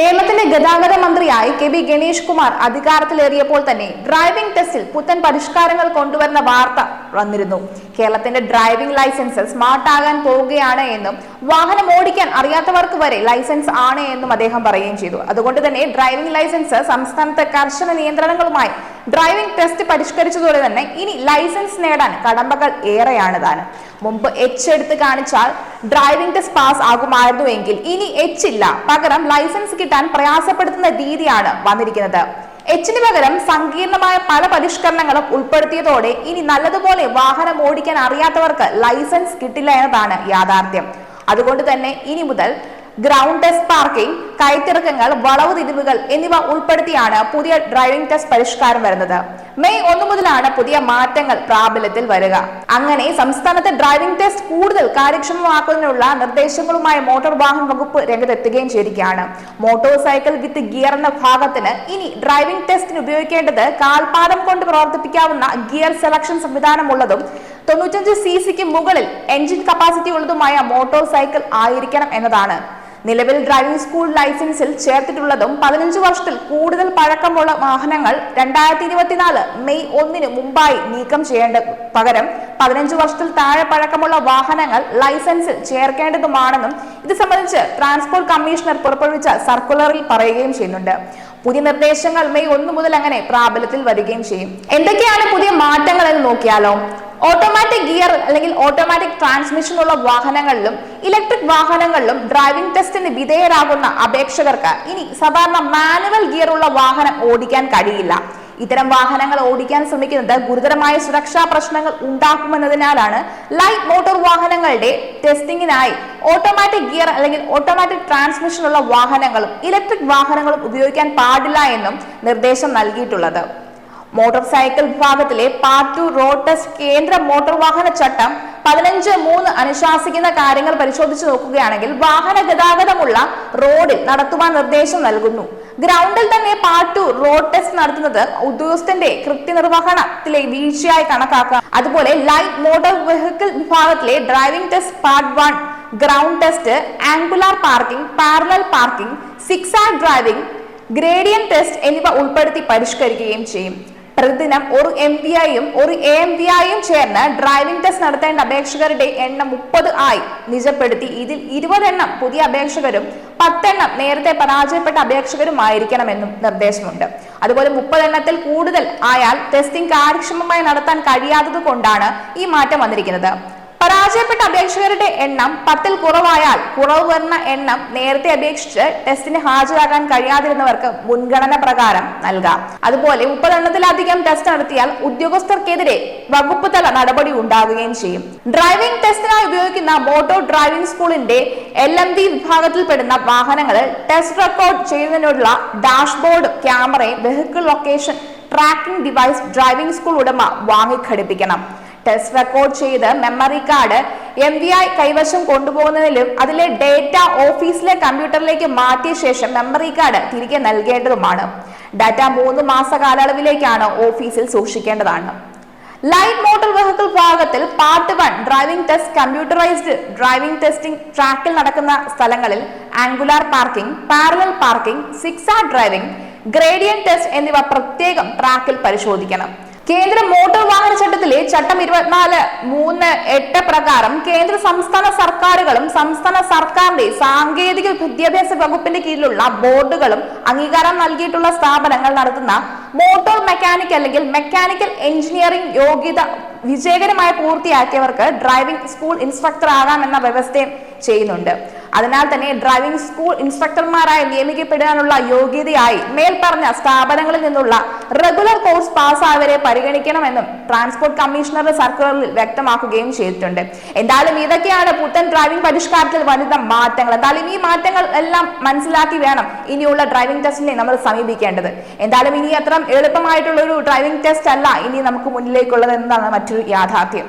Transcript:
കേരളത്തിന്റെ ഗതാഗത മന്ത്രിയായി കെ ബി ഗണേഷ് കുമാർ അധികാരത്തിലേറിയപ്പോൾ തന്നെ ഡ്രൈവിംഗ് ടെസ്റ്റിൽ പുത്തൻ പരിഷ്കാരങ്ങൾ കൊണ്ടുവരുന്ന വാർത്ത വന്നിരുന്നു. കേരളത്തിന്റെ ഡ്രൈവിംഗ് ലൈസൻസ് സ്മാർട്ട് ആകാൻ പോവുകയാണ് എന്നും വാഹനം ഓടിക്കാൻ അറിയാത്തവർക്ക് വരെ ലൈസൻസ് ആണ് എന്നും അദ്ദേഹം പറയുകയും ചെയ്തു. അതുകൊണ്ട് തന്നെ ഡ്രൈവിംഗ് ലൈസൻസ് സംസ്ഥാനത്തെ കർശന നിയന്ത്രണങ്ങളുമായി ഡ്രൈവിംഗ് ടെസ്റ്റ് പരിഷ്കരിച്ചതോടെ തന്നെ ഇനി ലൈസൻസ് നേടാൻ കടമ്പകൾ ഏറെയാണ് താനും. മുമ്പ് എച്ച് എടുത്ത് കാണിച്ചാൽ ഡ്രൈവിംഗ് ടെസ്റ്റ് പാസ് ആകുമായിരുന്നു എങ്കിൽ ഇനി എച്ച് ഇല്ല. പകരം ലൈസൻസ് കിട്ടാൻ പ്രയാസപ്പെടുത്തുന്ന രീതിയാണ് വന്നിരിക്കുന്നത്. എച്ചിന് പകരം സങ്കീർണമായ പല പരിഷ്കരണങ്ങളും ഉൾപ്പെടുത്തിയതോടെ ഇനി നല്ലതുപോലെ വാഹനം ഓടിക്കാൻ അറിയാത്തവർക്ക് ലൈസൻസ് കിട്ടില്ല എന്നതാണ് യാഥാർത്ഥ്യം. അതുകൊണ്ട് തന്നെ ഇനി മുതൽ ഗ്രൗണ്ട് ടെസ്റ്റ് പാർക്കിംഗ് കയറ്റിറക്കങ്ങൾ വളവ് തിരിവുകൾ എന്നിവ ഉൾപ്പെടുത്തിയാണ് പുതിയ ഡ്രൈവിംഗ് ടെസ്റ്റ് പരിഷ്കാരം വരുന്നത്. മെയ് ഒന്നു മുതലാണ് പുതിയ മാറ്റങ്ങൾ പ്രാബല്യത്തിൽ വരിക. അങ്ങനെ സംസ്ഥാനത്തെ ഡ്രൈവിംഗ് ടെസ്റ്റ് കൂടുതൽ കാര്യക്ഷമമാക്കുന്നതിനുള്ള നിർദ്ദേശങ്ങളുമായി മോട്ടോർ വാഹന വകുപ്പ് രംഗത്തെത്തുകയും ചെയ്തിരിക്കുകയാണ്. മോട്ടോർ സൈക്കിൾ വിത്ത് ഗിയർ എന്ന ഭാഗത്തിന് ഇനി ഡ്രൈവിംഗ് ടെസ്റ്റിന് ഉപയോഗിക്കേണ്ടത് കാൽപാദം കൊണ്ട് പ്രവർത്തിപ്പിക്കാവുന്ന ഗിയർ സെലക്ഷൻ സംവിധാനമുള്ളതും തൊണ്ണൂറ്റഞ്ച് സി സിക്ക് മുകളിൽ എഞ്ചിൻ കപ്പാസിറ്റി ഉള്ളതുമായ മോട്ടോർ സൈക്കിൾ ആയിരിക്കണം എന്നതാണ്. നിലവിൽ ഡ്രൈവിംഗ് സ്കൂൾ ലൈസൻസിൽ ചേർത്തിട്ടുള്ളതും പതിനഞ്ച് വർഷത്തിൽ കൂടുതൽ പഴക്കമുള്ള വാഹനങ്ങൾ രണ്ടായിരത്തി ഇരുപത്തിനാല് മെയ് ഒന്നിന് മുമ്പായി നീക്കം ചെയ്യേണ്ട പകരം പതിനഞ്ച് വർഷത്തിൽ താഴെ പഴക്കമുള്ള വാഹനങ്ങൾ ലൈസൻസിൽ ചേർക്കേണ്ടതുമാണെന്നും ഇത് സംബന്ധിച്ച് ട്രാൻസ്പോർട്ട് കമ്മീഷണർ പുറപ്പെടുവിച്ച സർക്കുലറിൽ പറയുകയും ചെയ്യുന്നുണ്ട്. പുതിയ നിർദ്ദേശങ്ങൾ മെയ് ഒന്ന് മുതൽ അങ്ങനെ പ്രാബല്യത്തിൽ വരികയും ചെയ്യും. എന്തൊക്കെയാണ് പുതിയ മാറ്റങ്ങൾ എന്ന് നോക്കിയാലോ? ഓട്ടോമാറ്റിക് ഗിയർ അല്ലെങ്കിൽ ഓട്ടോമാറ്റിക് ട്രാൻസ്മിഷൻ ഉള്ള വാഹനങ്ങളിലും ഇലക്ട്രിക് വാഹനങ്ങളിലും ഡ്രൈവിംഗ് ടെസ്റ്റിന് വിധേയരാകുന്ന അപേക്ഷകർക്ക് ഇനി സാധാരണ മാനുവൽ ഗിയർ ഉള്ള വാഹനം ഓടിക്കാൻ കഴിയില്ല. ഇത്തരം വാഹനങ്ങൾ ഓടിക്കാൻ ശ്രമിക്കുന്നത് ഗുരുതരമായ സുരക്ഷാ പ്രശ്നങ്ങൾ ഉണ്ടാക്കുമെന്നതിനാലാണ് ലൈറ്റ് മോട്ടോർ വാഹനങ്ങളുടെ ടെസ്റ്റിംഗിനായി ഓട്ടോമാറ്റിക് ഗിയർ അല്ലെങ്കിൽ ഓട്ടോമാറ്റിക് ട്രാൻസ്മിഷൻ ഉള്ള വാഹനങ്ങളും ഇലക്ട്രിക് വാഹനങ്ങളും ഉപയോഗിക്കാൻ പാടില്ല എന്നും നിർദ്ദേശം നൽകിയിട്ടുള്ളത്. മോട്ടോർ സൈക്കിൾ വിഭാഗത്തിലെ പാർട്ട് ടു റോഡ് ടെസ്റ്റ് കേന്ദ്ര മോട്ടോർ വാഹന ചട്ടം പതിനഞ്ച് മൂന്ന് അനുശാസിക്കുന്ന കാര്യങ്ങൾ പരിശോധിച്ചു നോക്കുകയാണെങ്കിൽ വാഹന ഗതാഗതമുള്ള റോഡിൽ നടത്തുവാൻ നിർദ്ദേശം നൽകുന്നു. ഗ്രൗണ്ടിൽ തന്നെ പാർട്ട് ടു റോഡ് ടെസ്റ്റ് നടത്തുന്നത് ഉദ്യോഗസ്ഥന്റെ കൃത്യനിർവഹണത്തിലെ വീഴ്ചയായി കണക്കാക്കുക അതുപോലെ ലൈറ്റ് മോട്ടോർ വെഹിക്കിൾ വിഭാഗത്തിലെ driving test part one ground test angular parking parallel parking zigzag driving gradient test എന്നിവ ഉൾപ്പെടുത്തി പരിഷ്കരിക്കുകയും ചെയ്യും. പ്രതിദിനം ഒരു എം പി ഐയും ഒരു എ എം പി ഐയും ചേർന്ന് ഡ്രൈവിംഗ് ടെസ്റ്റ് നടത്തേണ്ട അപേക്ഷകരുടെ എണ്ണം മുപ്പത് ആയി നിജപ്പെടുത്തി. ഇതിൽ ഇരുപതെണ്ണം പുതിയ അപേക്ഷകരും പത്തെണ്ണം നേരത്തെ പരാജയപ്പെട്ട അപേക്ഷകരും ആയിരിക്കണമെന്നും നിർദ്ദേശമുണ്ട്. അതുപോലെ മുപ്പതെണ്ണത്തിൽ കൂടുതൽ ആയാൽ ടെസ്റ്റിംഗ് കാര്യക്ഷമമായി നടത്താൻ കഴിയാത്തത് കൊണ്ടാണ് ഈ മാറ്റം വന്നിരിക്കുന്നത്. പരാജയപ്പെട്ട അപേക്ഷകരുടെ എണ്ണം പത്തിൽ കുറവായാൽ കുറവ് വരുന്ന എണ്ണം നേരത്തെ അപേക്ഷിച്ച് ടെസ്റ്റിന് ഹാജരാകാൻ കഴിയാതിരുന്നവർക്ക് മുൻഗണന പ്രകാരം നൽകാം. അതുപോലെ മുപ്പതെണ്ണത്തിലധികം ടെസ്റ്റ് നടത്തിയാൽ ഉദ്യോഗസ്ഥർക്കെതിരെ വകുപ്പ് തല നടപടി ഉണ്ടാകുകയും ചെയ്യും. ഡ്രൈവിംഗ് ടെസ്റ്റിനായി ഉപയോഗിക്കുന്ന മോട്ടോർ ഡ്രൈവിംഗ് സ്കൂളിന്റെ എൽ എം ഡി വിഭാഗത്തിൽപ്പെടുന്ന വാഹനങ്ങളിൽ ടെസ്റ്റ് റെക്കോർഡ് ചെയ്യുന്നതിനുള്ള ഡാഷ്ബോർഡ് ക്യാമറയും vehicle location tracking device driving school ഉടമ വാങ്ങിഘടിപ്പിക്കണം. ടെസ്റ്റ് റെക്കോർഡ് ചെയ്ത് memory card M V I കൈവശം കൊണ്ടുപോകുന്നതിലും അതിലെ ഡേറ്റ ഓഫീസിലെ കമ്പ്യൂട്ടറിലേക്ക് മാറ്റിയ ശേഷം മെമ്മറി കാർഡ് തിരികെ നൽകേണ്ടതുമാണ്. ഡാറ്റ മൂന്ന് മാസ കാലയളവിലേക്കാണ് ഓഫീസിൽ സൂക്ഷിക്കേണ്ടതാണ്. ലൈറ്റ് മോട്ടോർ വെഹിക്കിൾ ഭാഗത്തിൽ part one driving test computerised driving testing ട്രാക്കിൽ നടക്കുന്ന സ്ഥലങ്ങളിൽ angular parking parallel parking zigzag driving gradient test എന്നിവ പ്രത്യേകം ട്രാക്കിൽ പരിശോധിക്കണം. കേന്ദ്ര മോട്ടോർ വാഹന ചട്ടത്തിലെ ചട്ടം ഇരുപത്തിനാല് മൂന്ന് എട്ട് പ്രകാരം കേന്ദ്ര സംസ്ഥാന സർക്കാരുകളും സംസ്ഥാന സർക്കാരിന്റെ സാങ്കേതിക വിദ്യാഭ്യാസ വകുപ്പിന്റെ കീഴിലുള്ള ബോർഡുകളും അംഗീകാരം നൽകിയിട്ടുള്ള സ്ഥാപനങ്ങൾ നടത്തുന്ന മോട്ടോർ മെക്കാനിക് അല്ലെങ്കിൽ മെക്കാനിക്കൽ എഞ്ചിനീയറിംഗ് യോഗ്യത വിജയകരമായി പൂർത്തിയാക്കിയവർക്ക് ഡ്രൈവിംഗ് സ്കൂൾ ഇൻസ്ട്രക്ടർ ആകാമെന്ന വ്യവസ്ഥയും ചെയ്യുന്നുണ്ട്. അതിനാൽ തന്നെ ഡ്രൈവിംഗ് സ്കൂൾ ഇൻസ്ട്രക്ടർമാരായി നിയമിക്കപ്പെടാനുള്ള യോഗ്യതയായി മേൽപ്പറഞ്ഞ സ്ഥാപനങ്ങളിൽ നിന്നുള്ള റെഗുലർ കോഴ്സ് പാസ്സായവരെ പരിഗണിക്കണമെന്നും ട്രാൻസ്പോർട്ട് കമ്മീഷണറുടെ സർക്കുലറിൽ വ്യക്തമാക്കുകയും ചെയ്തിട്ടുണ്ട്. എന്തായാലും ഇതൊക്കെയാണ് പുത്തൻ ഡ്രൈവിംഗ് പരിഷ്കാരത്തിൽ വരുന്ന മാറ്റങ്ങൾ. എന്തായാലും ഈ മാറ്റങ്ങൾ എല്ലാം മനസ്സിലാക്കി വേണം ഇനിയുള്ള ഡ്രൈവിംഗ് ടെസ്റ്റിനെ നമ്മൾ സമീപിക്കേണ്ടത്. എന്തായാലും ഇനി അത്ര എളുപ്പമായിട്ടുള്ള ഒരു ഡ്രൈവിംഗ് ടെസ്റ്റ് അല്ല ഇനി നമുക്ക് മുന്നിലേക്കുള്ളത് എന്നതാണ് മറ്റൊരു യാഥാർത്ഥ്യം